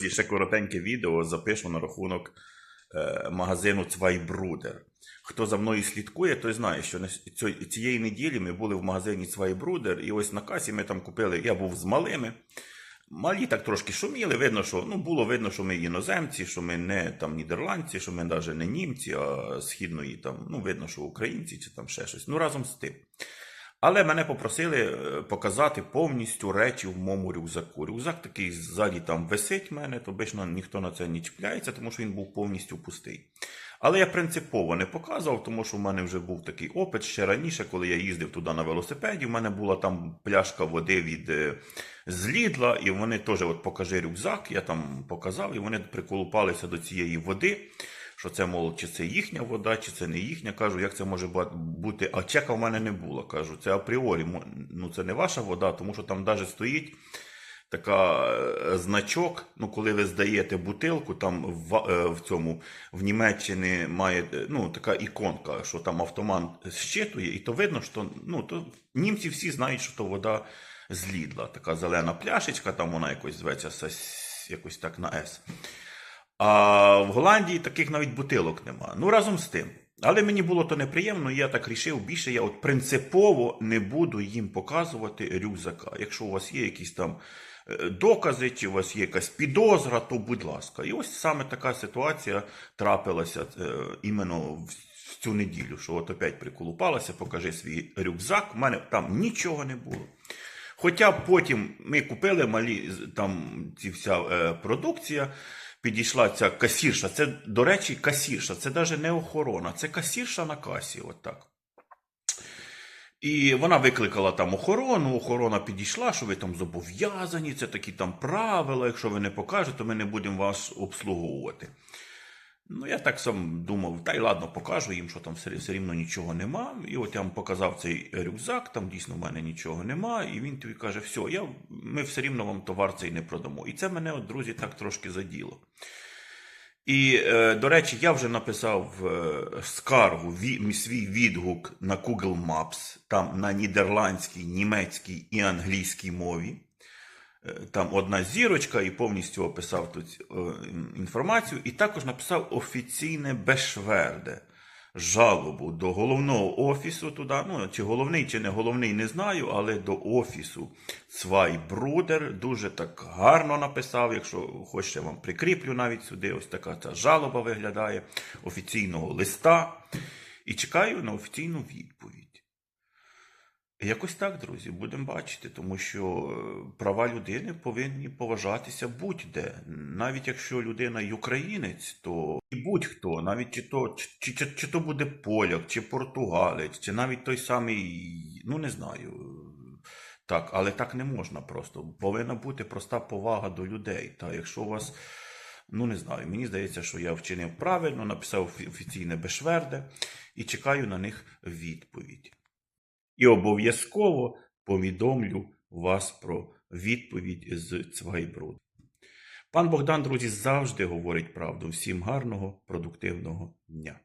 І ще коротеньке відео запишу на рахунок е, магазину Цвайбрудер. Хто за мною слідкує, той знає, що цієї неділі ми були в магазині Цвайбрудер, і ось на касі ми там купили. Я був з малими. Малі так трошки шуміли, видно, що ну було видно, що ми іноземці, що ми не там нідерландці, що ми навіть не німці, а східної там, ну видно, що українці чи там ще щось. Ну разом з тим. Але мене попросили е, показати повністю речі в моєму рюкзаку. Рюкзак такий ззаді там висить в мене, то обично ніхто на це не чіпляється, тому що він був повністю пустий. Але я принципово не показував, тому що в мене вже був такий опит ще раніше, коли я їздив туди на велосипеді. У мене була там пляшка води від е, з Лідла, і вони теж от покажи рюкзак, я там показав, і вони приколупалися до цієї води. Що це, мол, чи це їхня вода, чи це не їхня. Кажу, як це може бути. А чека в мене не було. Кажу, це апріорі, ну це не ваша вода, тому що там навіть стоїть така е, значок. Ну, коли ви здаєте бутилку, там в, е, в цьому в Німеччині має е, ну, така іконка, що там автомат щитує, і то видно, що ну, то німці всі знають, що то вода з Лідла. Така зелена пляшечка, там вона якось зветься якось так на С. А в Голландії таких навіть бутилок нема. Ну разом з тим. Але мені було то неприємно, я так рішив, більше я от принципово не буду їм показувати рюкзака. Якщо у вас є якісь там е, докази, чи у вас є якась підозра, то будь ласка. І ось саме така ситуація трапилася е, іменно в цю неділю, що от опять приколупалася, покажи свій рюкзак. У мене там нічого не було. Хоча потім ми купили малі там ці вся е, продукція, підійшла ця касірша. Це, до речі, касірша, це навіть не охорона, це касірша на касі. От так. І вона викликала там охорону, охорона підійшла, що ви там зобов'язані, це такі там правила. Якщо ви не покажете, ми не будемо вас обслуговувати. Ну, я так сам думав, та й ладно, покажу їм, що там все, все рівно нічого нема. І от я вам показав цей рюкзак, там дійсно в мене нічого нема. І він тобі каже, все, я, ми все рівно вам товар цей не продамо. І це мене, от, друзі, так трошки заділо. І, е, до речі, я вже написав е, скаргу, свій відгук на Google Maps, там на нідерландській, німецькій і англійській мові. Е, Там одна зірочка і повністю описав тут інформацію, і також написав офіційне бешверде жалобу до головного офісу туди. Ну, чи головний, чи не головний, не знаю, але до офісу Свайбрудер дуже так гарно написав. Якщо хочете, вам прикріплю навіть сюди. Ось така ця жалоба виглядає офіційного листа. І чекаю на офіційну відповідь. Якось так, друзі, будемо бачити, тому що е, права людини повинні поважатися будь-де. Навіть якщо людина й українець, то і будь-хто, навіть чи то, чи, чи, чи то буде поляк, чи португалець, чи навіть той самий, ну не знаю. Так, але так не можна просто. Повинна бути проста повага до людей. Та якщо у вас, ну не знаю, мені здається, що я вчинив правильно, написав офіційне бешверде і чекаю на них відповідь. І обов'язково повідомлю вас про відповідь з Цвайбруд. Пан Богдан, друзі, завжди говорить правду. Всім гарного, продуктивного дня.